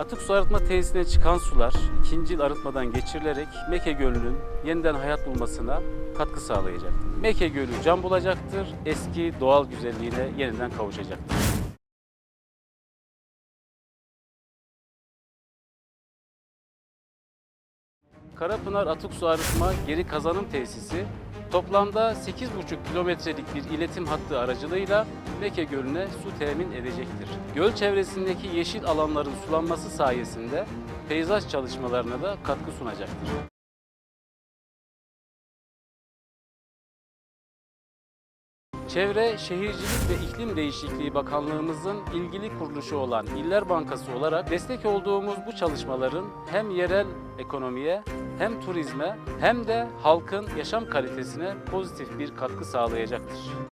Atık su arıtma tesisine çıkan sular ikinci yıl arıtmadan geçirilerek Meke Gölü'nün yeniden hayat bulmasına katkı sağlayacaktır. Meke Gölü can bulacaktır, eski doğal güzelliğine yeniden kavuşacaktır. Karapınar Atık Su Arıtma Geri Kazanım Tesisi toplamda 8,5 kilometrelik bir iletim hattı aracılığıyla Meke Gölü'ne su temin edecektir. Göl çevresindeki yeşil alanların sulanması sayesinde peyzaj çalışmalarına da katkı sunacaktır. Çevre, Şehircilik ve İklim Değişikliği Bakanlığımızın ilgili kuruluşu olan İller Bankası olarak destek olduğumuz bu çalışmaların hem yerel ekonomiye hem turizme hem de halkın yaşam kalitesine pozitif bir katkı sağlayacaktır.